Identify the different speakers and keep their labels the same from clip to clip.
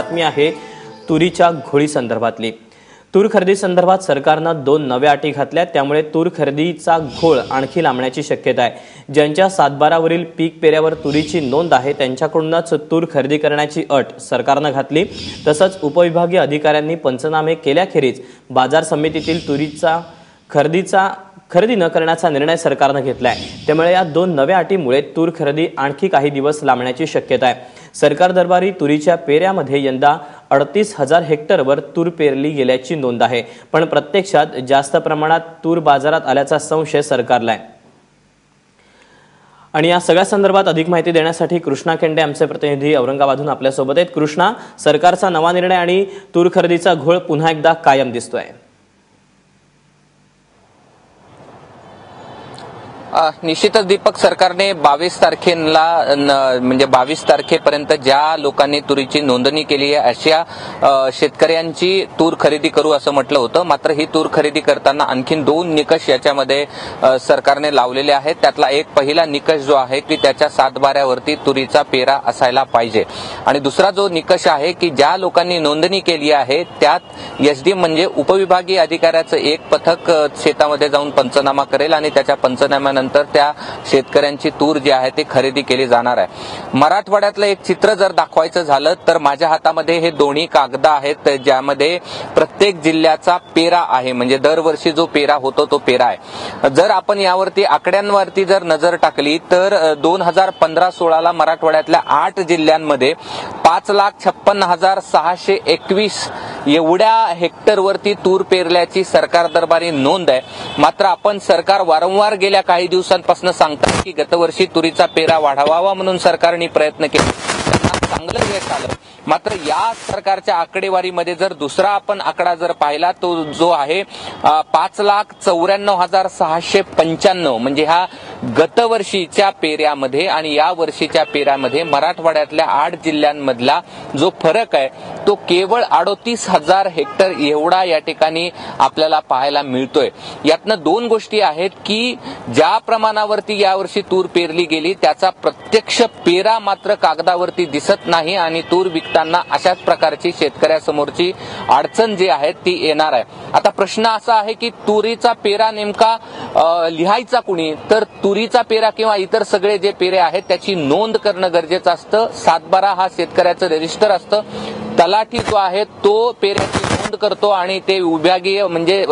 Speaker 1: बातमी आहे तुरीच्या घोळी संदर्भातली. तूर खरेदी संदर्भात सरकारनं दोन नव्या अटी घातल्या त्यामुळे तूर खरेदीचा घोळ आणखी लांबण्याची शक्यता आहे. ज्यांच्या सातबारावरील पीक पेऱ्यावर तुरीची नोंद आहे त्यांच्याकडूनच तूर खरेदी करण्याची अट सरकारनं घातली. तसंच उपविभागीय अधिकाऱ्यांनी पंचनामे केल्याखेरीज बाजार समितीतील तुरीचा खरेदीचा खरेदी न करण्याचा निर्णय सरकारनं घेतलाय. त्यामुळे या दोन नव्या अटीमुळे तूर खरेदी आणखी काही दिवस लांबण्याची शक्यता आहे. सरकार दरबारी तुरीच्या पेऱ्यामध्ये यंदा अडतीस हजार हेक्टरवर तूर पेरली गेल्याची नोंद आहे. पण प्रत्यक्षात जास्त प्रमाणात तूर बाजारात आल्याचा संशय सरकारला आहे. आणि या सगळ्या संदर्भात अधिक माहिती देण्यासाठी कृष्णा केंडे आमचे प्रतिनिधी औरंगाबादहून आपल्यासोबत आहेत. कृष्णा सरकारचा नवा निर्णय आणि तूर खरेदीचा घोळ पुन्हा एकदा कायम दिसतोय.
Speaker 2: निश्चितच दीपक सरकारने बावीस तारखेला म्हणजे बावीस तारखेपर्यंत ज्या लोकांनी तुरीची नोंदणी केली आहे अशा शेतकऱ्यांची तूर खरेदी करू असं म्हटलं होतं. मात्र ही तूर खरेदी करताना आणखीन दोन निकष याच्यामध्ये सरकारने लावलेले आहेत. त्यातला एक पहिला निकष जो आहे की त्याच्या सातबाऱ्यावरती तुरीचा पेरा असायला पाहिजे. आणि दुसरा जो निकष आहे की ज्या लोकांनी नोंदणी केली आहे त्यात एसडी म्हणजे उपविभागीय अधिकाऱ्याचं एक पथक शेतामध्ये जाऊन पंचनामा करेल आणि त्याच्या पंचनाम्यानंतर त्या शेतकऱ्यांची तूर जी आहे ती खरेदी केली जाणार आहे. मराठवाड्यातलं एक चित्र जर दाखवायचं झालं तर माझ्या हातामध्ये हे दोन्ही कागद आहेत ज्यामध्ये प्रत्येक जिल्ह्याचा पेरा आहे. म्हणजे दरवर्षी जो पेरा होतो तो पेरा आहे. जर आपण यावरती आकड्यांवरती जर नजर टाकली तर दोन हजार पंधरा सोळाला मराठवाड्यातल्या आठ जिल्ह्यांमध्ये पाच लाख छप्पन्न हजार सहाशे एकवीस एवढ्या हेक्टरवरती तूर पेरल्याची सरकार दरबारी नोंद आहे. मात्र आपण सरकार वारंवार गेल्या काही दिवसांपासून सांगतात की गतवर्षी तुरीचा पेरा वाढवावा म्हणून सरकारने प्रयत्न केले. चांगलं यश आलं मात्र या सरकारच्या आकडेवारीमध्ये जर दुसरा आपण आकडा जर पाहिला तो जो आहे पाच लाख चौऱ्याण्णव हजार सहाशे पंच्याण्णव म्हणजे हा गतवर्षीच्या पेऱ्यामध्ये आणि या वर्षीच्या पेऱ्यामध्ये मराठवाड्यातल्या आठ जिल्ह्यांमधला जो फरक आहे तो केवळ अडोतीस हजार हेक्टर एवढा या ठिकाणी आपल्याला पाहायला मिळतोय. यातनं दोन गोष्टी आहेत की ज्या प्रमाणावरती यावर्षी तूर पेरली गेली त्याचा प्रत्यक्ष पेरा मात्र कागदावरती दिसत नाही आणि तूर विकताना अशाच प्रकारची शेतकऱ्यासमोरची अडचण जी आहे ती येणार आहे. आता प्रश्न असा आहे की तुरीचा पेरा नेमका लिहायचा कुणी? तर तुरीचा पेरा किंवा इतर सगळे जे पेरे आहेत त्याची नोंद करणं गरजेचं असतं. सातबारा हा शेतकऱ्याचं रजिस्टर असतं. तलाठी जो आहे तो पेऱ्याची बंद करतो आणि ते विभागीय म्हणजे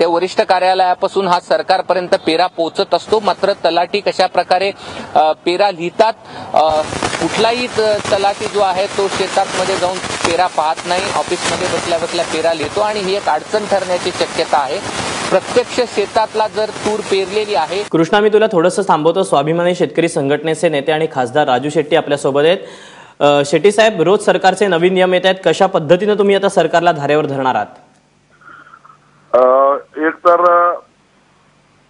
Speaker 2: ते वरिष्ठ कार्यालयापासून हा सरकारपर्यंत पेरा पोहोचत असतो. मात्र तलाठी कशा प्रकारे पेरा लिहितात कुठलाही त- तलाठी जो आहे तो शेतातमध्ये जाऊन पेरा पाहत नाही. ऑफिसमध्ये बसल्या बसल्या पेरा लिहितो आणि ही एक अडचण ठरण्याची शक्यता आहे. प्रत्यक्ष शेतातला जर तूर पेरलेली आहे.
Speaker 1: कृष्णा मी तुला थोडंसं थांबवतो. स्वाभिमानी शेतकरी संघटनेचे नेते आणि खासदार राजू शेट्टी आपल्यासोबत आहेत. शेट्टी साहेब रोज सरकारचे नवीन नियम येत आहेत. कशा पद्धतीनं तुम्ही आता सरकारला धारेवर धरणार आहात?
Speaker 3: एक तर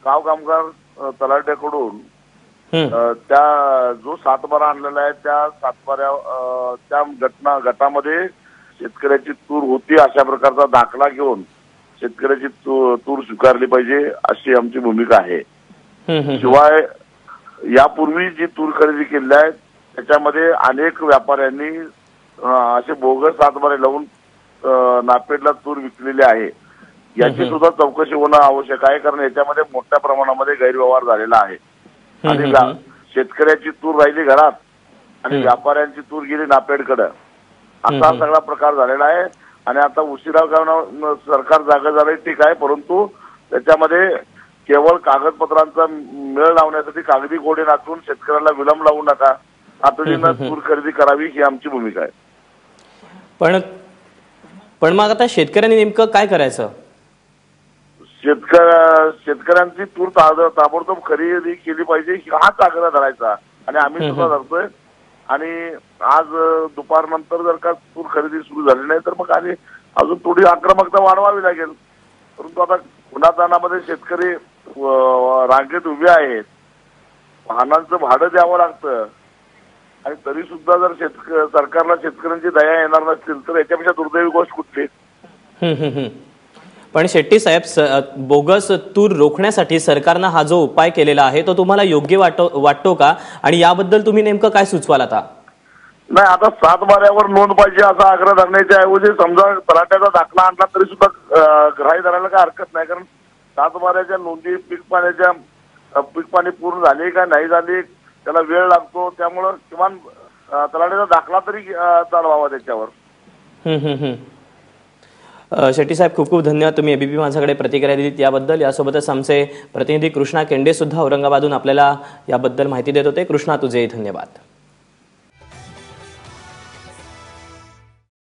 Speaker 3: गाव कामगार तलाट्याकडून त्या जो सातबारा आणलेला आहे त्या सातबाऱ्या त्या घटना गटामध्ये शेतकऱ्याची तूर होती अशा प्रकारचा दाखला घेऊन शेतकऱ्याची तूर स्वीकारली पाहिजे अशी आमची भूमिका आहे. शिवाय यापूर्वी जी तूर खरेदी केली आहे त्याच्यामध्ये अनेक व्यापाऱ्यांनी असे बोगस सातबारे लावून नापेडला तूर विकलेली आहे याची सुद्धा चौकशी होणं आवश्यक आहे कारण याच्यामध्ये मोठ्या प्रमाणामध्ये गैरव्यवहार झालेला आहे आणि. शेतकऱ्याची तूर राहिली घरात आणि. व्यापाऱ्यांची तूर गेली नापेडकडं असा. सगळा प्रकार झालेला आहे आणि आता उशिरा करणं सरकार जागा झालंय ठीक आहे परंतु त्याच्यामध्ये केवळ कागदपत्रांचा मेळ लावण्यासाठी कागदी गोडे नाचून शेतकऱ्याला विलंब लावू नका तातडीनं. तूर खरेदी करावी ही आमची भूमिका आहे.
Speaker 1: पण पण मग आता शेतकऱ्यांनी नेमकं काय करायचं?
Speaker 3: शेतकऱ्या शेतकऱ्यांची तूर ताबडतोब खरेदी केली पाहिजे हाच आग्रह धरायचा. आणि आम्ही सुद्धा धरतोय. आणि आज अ, दुपारनंतर जर का तूर खरेदी सुरू झाली नाही तर मग आणि अजून थोडी आक्रमकता वाढवावी लागेल. परंतु आता उन्हातानामध्ये शेतकरी अ, रांगेत उभे आहेत. वाहनांचं भाडं द्यावं लागतं. आणि तरी सुद्धा जर शेतक सरकारला शेतकऱ्यांची दया येणार नसतील तर याच्यापेक्षा दुर्दैवी गोष्ट कुठली.
Speaker 1: पण शेट्टी साहेब बोगस तूर रोखण्यासाठी सरकारनं हा जो उपाय केलेला आहे तो तुम्हाला योग्य वाटो वाटतो का? आणि याबद्दल तुम्ही नेमकं काय सुचवाल आता?
Speaker 3: नाही आता सात बाऱ्यावर नोंद पाहिजे असा आग्रह धरण्याच्या ऐवजी समजा तलाट्याचा दाखला आणला तरी सुद्धा अं, ग्राह्य धरायला काय हरकत नाही. कारण सात बाऱ्याच्या नोंदी पीक पाण्याच्या पीक पाणी पूर्ण झाली का नाही झाली त्याला वेळ लागतो त्यामुळं किमान तलाठ्याचा दाखला तरी चालवावा त्याच्यावर.
Speaker 1: शेट्टी साहेब खूप खूप धन्यवाद. तुम्ही एबीपी माझ्याकडे प्रतिक्रिया दिली याबद्दल. यासोबतच आमचे प्रतिनिधी कृष्णा केंडे सुद्धा औरंगाबादहून आपल्याला याबद्दल माहिती देत होते. कृष्णा तुझेही धन्यवाद.